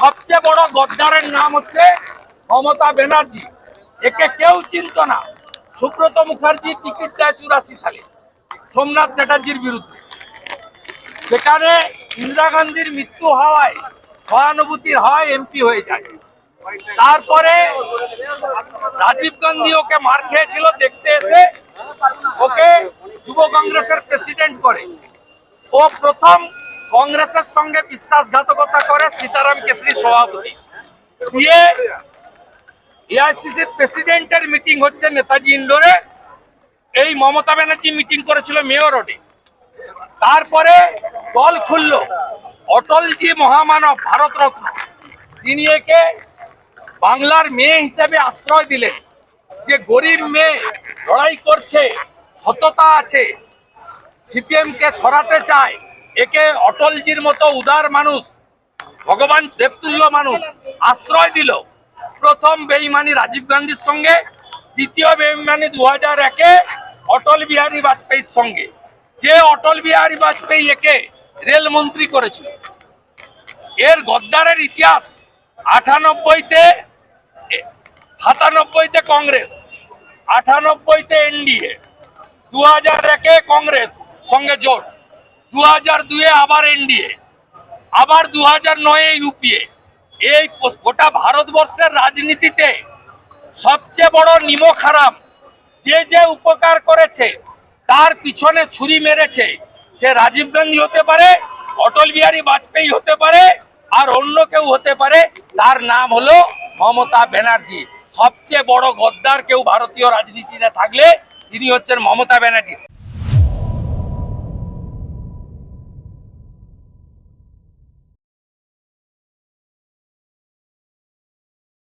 সবচেয়ে বড় গদ্দারের নাম হচ্ছে মমতা ব্যানার্জি। একে কেউ চিনত না। সুব্রত মুখার্জি টিকিট দেয় চুরাশি সালে, সোমনাথ চ্যাটার্জির বিরুদ্ধে। সেখানে ইন্দিরা গান্ধীর মৃত্যু হওয়ায় সহানুভূতির হয় এমপি হয়ে যায়। তারপরে রাজীব গান্ধী ওকে মার খেয়েছিল দেখতে এসে ওকে যুব কংগ্রেসের প্রেসিডেন্ট করে। ও প্রথম কংগ্রেসের সঙ্গে বিশ্বাসঘাতকতা করে সীতারাম কেশরী সভাপতি। দিয়ে এআইসিসির প্রেসিডেন্টের মিটিং হচ্ছে নেতাজি ইন্ডোরে। এই মমতা ব্যানার্জি মিটিং করেছিল মেয়র রোডে তারপরে দল খুলল। অটলজি মহামানব ভারতরত্ন। তিনি একে বাংলার মেয়ে হিসেবে আশ্রয় দিলেন। যে গরিব মেয়ে লড়াই করছে, সততা আছে, সিপিএমকে সরাতে চায় একে অটলজির মতো উদার মানুষ, ভগবান দেবতুল্য মানুষ আশ্রয় দিল। প্রথম বেইমানি রাজীব গান্ধীর সঙ্গে, দ্বিতীয় বেইমানি দু হাজার একে অটল বিহারী বাজপেয়ীর সঙ্গে। যে অটল বিহারী বাজপেয়ী একে রেলমন্ত্রী করেছিল। এর গদ্দারের ইতিহাস আটানব্বইতে সাতানব্বইতে কংগ্রেস, আটানব্বইতে এনডিএ দু হাজার একে কংগ্রেস সঙ্গে জোট। দু হাজার দুয়ে আবার এনডিএ আবার দু হাজার নয়ে ইউপিএ এই গোটা ভারতবর্ষের রাজনীতিতে সবচেয়ে বড় নিমক হারাম। যে যে উপকার করেছে, তার পিছনে ছুরি মেরেছে। সে রাজীব গান্ধী হতে পারে, অটল বিহারী বাজপেয়ী হতে পারে, আর অন্য কেউ হতে পারে, তার নাম হলো মমতা ব্যানার্জি। সবচেয়ে বড় গদ্দার কেউ ভারতীয় রাজনীতিতে থাকলে, তিনি হচ্ছেন মমতা ব্যানার্জি।